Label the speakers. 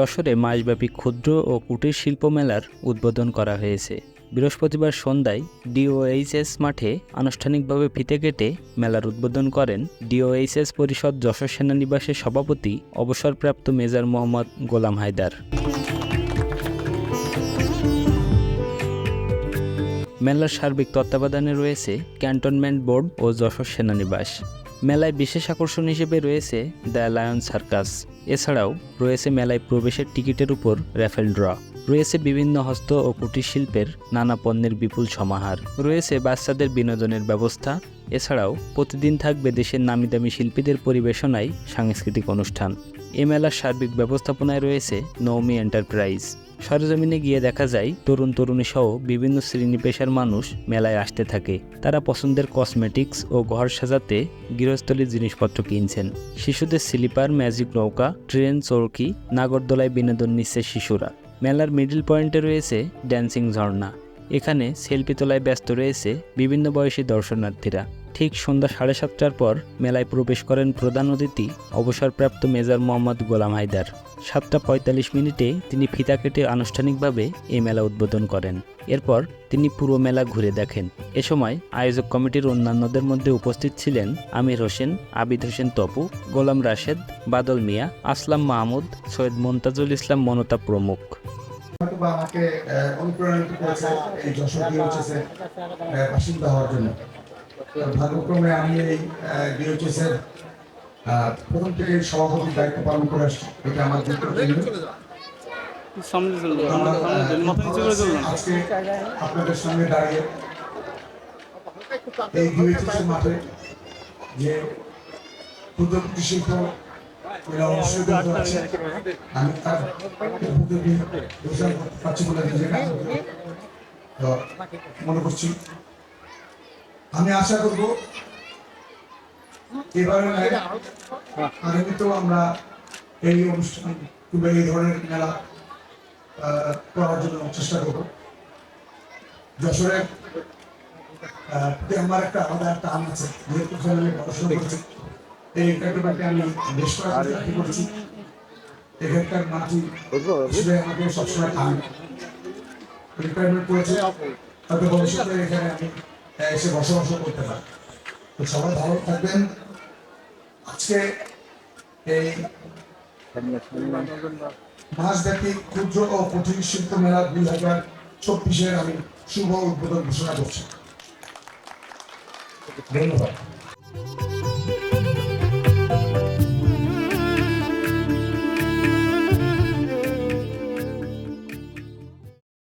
Speaker 1: যশোরে মাসব্যাপী ক্ষুদ্র ও কুটির শিল্প মেলার উদ্বোধন করা হয়েছে। বৃহস্পতিবার সন্ধ্যায় ডিওএইচএস মাঠে আনুষ্ঠানিকভাবে ফিতে কেটে মেলার উদ্বোধন করেন ডিওএইচএস পরিষদ যশোর সেনানিবাসের সভাপতি, অবসরপ্রাপ্ত মেজর মোহাম্মদ গোলাম হায়দার। মেলার সার্বিক তত্ত্বাবধানে রয়েছে ক্যান্টনমেন্ট বোর্ড ও যশোর সেনানিবাস। মেলায় বিশেষ আকর্ষণ হিসেবে রয়েছে দ্য লায়ন সার্কাস। এছাড়াও রয়েছে মেলায় প্রবেশের টিকিটের উপর র্যাফেল ড্র। রয়েছে বিভিন্ন হস্ত ও কুটির শিল্পের নানা পণ্যের বিপুল সমাহার। রয়েছে বাচ্চাদের বিনোদনের ব্যবস্থা। এছাড়াও প্রতিদিন থাকবে দেশের নামিদামি শিল্পীদের পরিবেশনায় সাংস্কৃতিক অনুষ্ঠান। এ মেলার সার্বিক ব্যবস্থাপনায় রয়েছে নৌমি এন্টারপ্রাইজ। সরজমিনে গিয়ে দেখা যায়, তরুণ তরুণী সহ বিভিন্ন শ্রেণি পেশার মানুষ মেলায় আসতে থাকে। তারা পছন্দের কসমেটিক্স ও ঘর সাজাতে গৃহস্থলীর জিনিসপত্র কিনছেন। শিশুদের স্লিপার, ম্যাজিক নৌকা, ট্রেন, চরকি, নাগরদোলায় বিনোদন নিচ্ছে শিশুরা। মেলার মিডল পয়েন্টে রয়েছে ড্যান্সিং ঝর্ণা। এখানে সেলফি তোলায় ব্যস্ত রয়েছে বিভিন্ন বয়সী দর্শনার্থীরা। ঠিক সন্ধ্যা সাড়ে সাতটার পর মেলায় প্রবেশ করেন প্রধান অতিথি, অবসরপ্রাপ্ত মেজর মোহাম্মদ গোলাম হায়দার। সাতটা পঁয়তাল্লিশ মিনিটে তিনি ফিতা কেটে আনুষ্ঠানিকভাবে এই মেলা উদ্বোধন করেন। এরপর তিনি পুরো মেলা ঘুরে দেখেন। এ সময় আয়োজক কমিটির অন্যান্যদের মধ্যে উপস্থিত ছিলেন আমির হোসেন, আবিদ হোসেন তপু, গোলাম রাশেদ, বাদল মিয়া, আসলাম মাহমুদ, সৈয়দ মন্তাজুল ইসলাম মনতা প্রমুখ।
Speaker 2: আমাকে অনুপ্রাণিত করেছে, এই যশোর বাসিন্দা হওয়ার জন্য। ভাগ্যক্রমে আমি এই এর প্রথম থেকে সভাপতির দায়িত্ব পালন করে আসছি। এটা আমার আজকে আপনাদের সামনে দাঁড়িয়ে এই মাঠে যে ক্ষুদ্র যাচ্ছে। আমি তার বলে মনে করছি আমি আশা করব এবারে আগামীতেও আমরা এই অনুষ্ঠান কিংবা এই ধরনের মেলা করার জন্য চেষ্টা করব। যশোরের আমার একটা আলাদা একটা আম আছে যেহেতু আমি পড়াশোনা করছি এই একাডেমিতে আমি বেশ কয়েকটা করছি। এখানকার মাটি হিসেবে আমাকে সবসময় টানে রিটায়ারমেন্ট করেছে হয়তো ভবিষ্যতে এখানে আমি এসে বসবাস করতে পারে। তো সবাই ভালো থাকবেন। আজকে এই মাসব্যাপী ক্ষুদ্র ও কুটির শিল্প মেলা দুই হাজার চব্বিশের আমি শুভ উদ্বোধন ঘোষণা করছি। ধন্যবাদ।